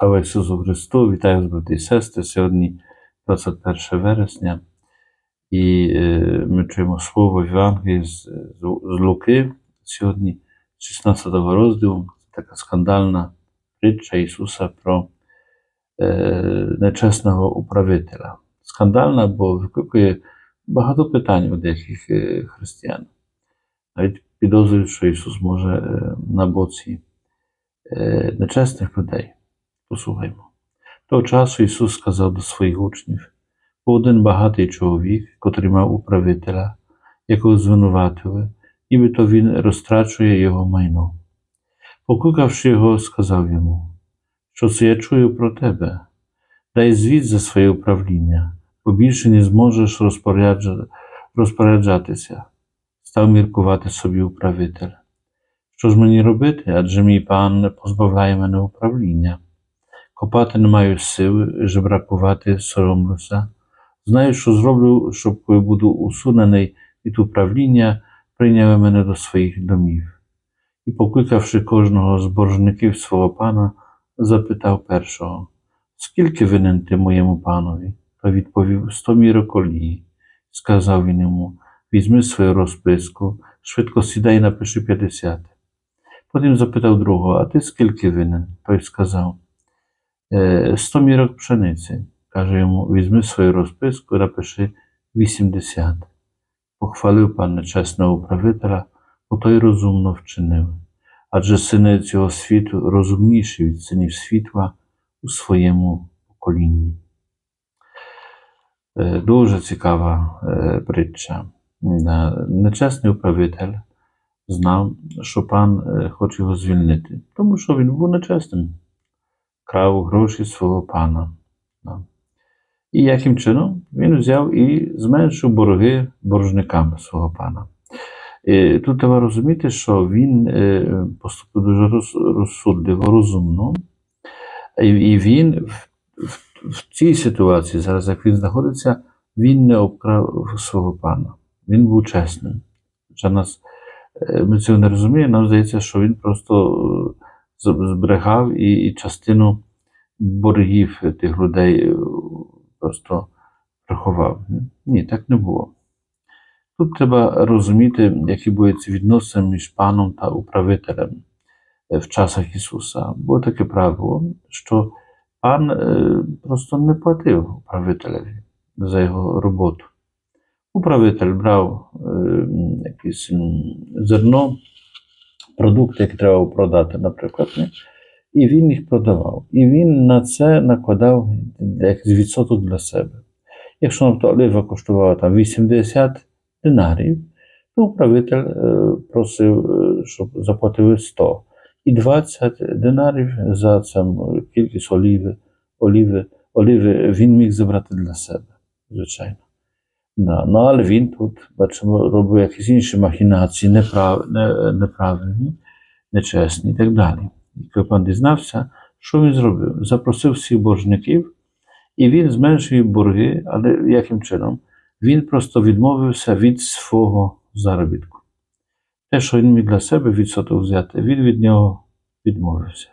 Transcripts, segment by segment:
Слава Ісусу Христу! Вітаю вас, брати і сестри. Сьогодні 21 вересня, і е, ми чуємо слово Євангелії з, з, з Луки сьогодні, 16 розділу. Така скандальна притча Ісуса про е, нечесного управителя. Скандальна, бо викликає багато питань у деяких е, християн. Навіть підозрюють, що Ісус може е, на боці нечесних людей. Послухаймо. Того часу Ісус сказав до своїх учнів: був один багатий чоловік, котрий мав управителя, якого звинуватили, нібито він розтрачує його майно. Покликавши його, сказав йому, що це я чую про тебе, дай звіт за своє управління, бо більше не зможеш розпоряджатися. Став міркувати собі управитель. Що ж мені робити, адже мій пан позбавляє мене управління. Копати не маю сили, жебракувати соромлюся. Знаю, що зроблю, щоб коли буду усунений від управління, прийняли мене до своїх домів. І, покликавши кожного з боржників свого пана, запитав першого, скільки винен ти моєму панові? Той відповів сто мірок олії. Сказав він йому, візьми свою розписку, швидко сідай і напиши п'ятдесят. Потім запитав другого, а ти скільки винен? Той сказав, «Е, сто мірок пшениці. Каже йому, візьми свою розписку напиши 80. Похвалив пан нечесного управителя, бо той розумно вчинив. Адже сини цього світу розумніші від синів світла у своєму поколінні. Е, Дуже цікава е, притча. Нечесний управитель знав, що пан е, хоче його звільнити, тому що він був нечесним крав гроші свого пана. І яким чином він взяв і зменшив борги боржникам свого пана. Тут треба розуміти, що він е, поступив дуже розсудливо, розумно, і він в, цій ситуації, зараз як він знаходиться, він не обкрав свого пана. Він був чесним. Хоча нас, е, ми цього не розуміємо, нам здається, що він просто е, з- зберігав і, і частину боргів тих людей е, просто приховав. Ні, так не було. Тут треба розуміти, які були ці відносини між паном та управителем е, в часах Ісуса. Було таке правило, що пан е, просто не платив управителеві за його роботу. Управитель брав якесь зерно, продукти, які треба продати, наприклад? І він їх продавав. І він на це накладав якийсь відсоток для себе. Якщо наприклад, олива коштувала там 80 динарів, то управитель е, просив, е, щоб заплатили 100. І 20 динарів за цю кількість оліви, оліви, оліви він міг забрати для себе, звичайно. Да. Ну, але він тут, бачимо, робив якісь інші махінації, неправ, не, неправильні, нечесні і так далі. І пан дізнався, що він зробив? Запросив всіх боржників, і він зменшив борги, але яким чином? Він просто відмовився від свого заробітку. Те, що він міг для себе відсоток взяти, він від нього відмовився.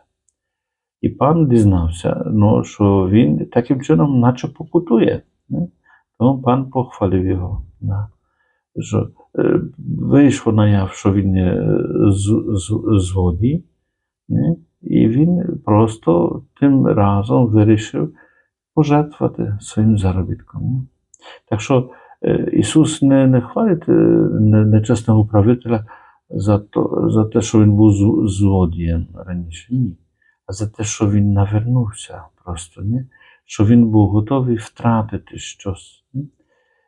І пан дізнався, ну, що він таким чином, наче покутує. Тому пан похвалив його. Да. Що, е, вийшло наяв, що він є з, з, згоді, не? І він просто тим разом вирішив пожертвувати своїм заробітком. Так що е, Ісус не, не хвалить е, нечесного управителя за, то, за те, що він був злодієм раніше. Ні. А за те, що він навернувся просто, не? що він був готовий втратити щось. Не?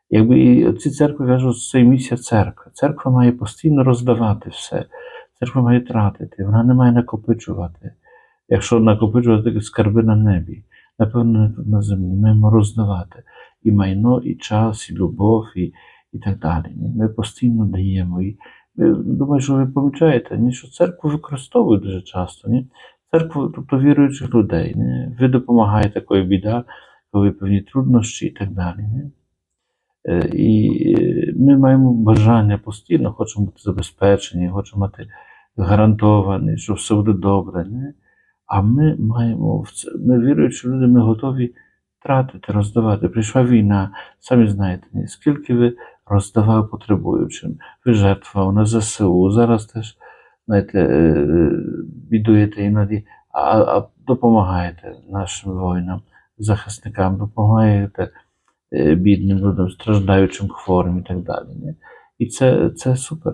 Якби і ці церкви кажуть, що це місія церкви. Церква має постійно роздавати все. Церква має тратити, вона не має накопичувати. Якщо накопичувати скарби на небі, напевно, не тут на землі. Ми маємо роздавати і майно, і час, і любов, і, і так далі. Ми постійно даємо. І ви, думаю, що ви помічаєте, ні, що церкву використовують дуже часто. Ні? Церкву, тобто віруючих людей. Ні? Ви допомагаєте, коли біда, коли певні труднощі і так далі. Ні? Е, І е, ми маємо бажання постійно, хочемо бути забезпечені, хочемо мати гарантовані, що все буде добре. Не? А ми маємо в це, ми віруючі люди, ми готові тратити, роздавати. Прийшла війна, самі знаєте, ні, скільки ви роздавали потребуючим, ви жертвували на ЗСУ, зараз теж, знаєте, е, бідуєте іноді, а, а допомагаєте нашим воїнам, захисникам, допомагаєте е, бідним людям, страждаючим, хворим і так далі. Ні? І це, це супер.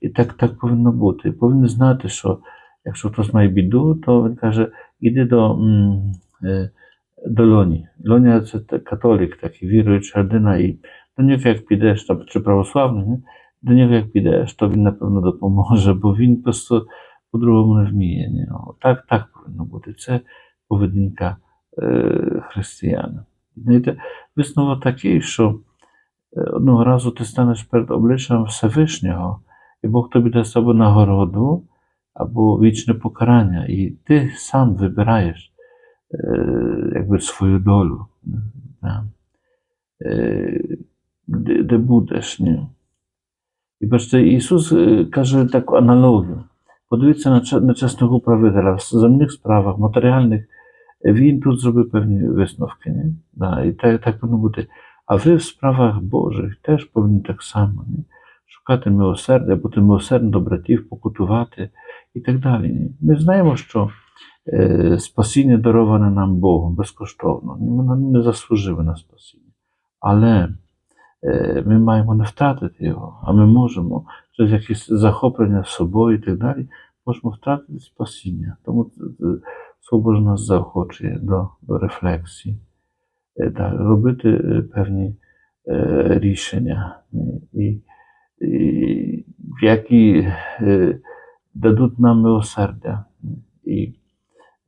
І так, так повинно бути. Повинні знати, що якщо хтось має біду, то він каже, іди до, е, до Льоні. Льоня це католік, такий віруюча людина, і до нього як підеш, чи православний, не? до нього як підеш, то він напевно допоможе, бо він просто по-другому не вміє. Ні? Так, так повинно бути. Це поведінка е, християн. Знаєте, висновок такий, що е, одного разу ти станеш перед обличчям Всевишнього, і Бог тобі дасть або нагороду, або вічне покарання. І ти сам вибираєш е, якби свою долю. Е, де, де будеш. Ні? І бачите, Ісус е, каже таку аналогію. Подивіться на, на чесного управителя в земних справах, матеріальних. Він тут зробив певні висновки. Ні? Да, і так, так повинно бути. А ви в справах Божих теж повинні так само. Ні? Шукати милосердя, бути милосердним до братів, покутувати і так далі. Ні? Ми знаємо, що е, спасіння дароване нам Богом безкоштовно. Ми не заслужили на спасіння. Але е, ми маємо не втратити його, а ми можемо через якесь захоплення собою і так далі, можемо втратити спасіння. Тому Слово Боже нас заохочує до, до рефлексії, да, робити е, певні е, рішення, і, і, які е, дадуть нам милосердя. І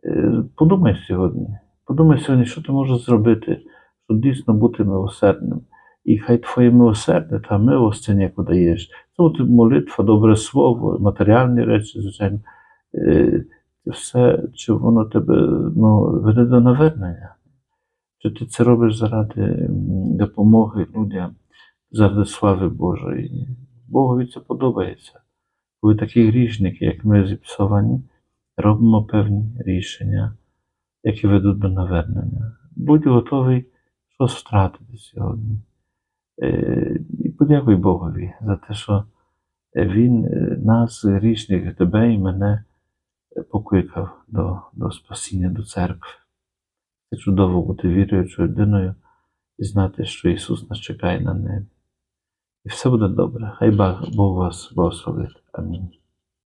е, подумай сьогодні, подумай сьогодні, що ти можеш зробити, щоб дійсно бути милосердним. І хай твоє милосердя та милость, яку даєш, це молитва, добре слово, матеріальні речі, звичайно. Е, Це все, чи воно тебе ну, веде до навернення. Чи ти це робиш заради допомоги людям, заради слави Божої. Богові це подобається. Коли такі грішники, як ми зіпсовані, робимо певні рішення, які ведуть до навернення. Будь готовий щось втратити сьогодні. Е, І подякуй Богові за те, що Він е, нас, грішних, тебе і мене е, покликав до, до спасіння, до церкви. Це чудово бути віруючою людиною і знати, що Ісус нас чекає на небі. І все буде добре. Хай Бог вас благословить. Амінь.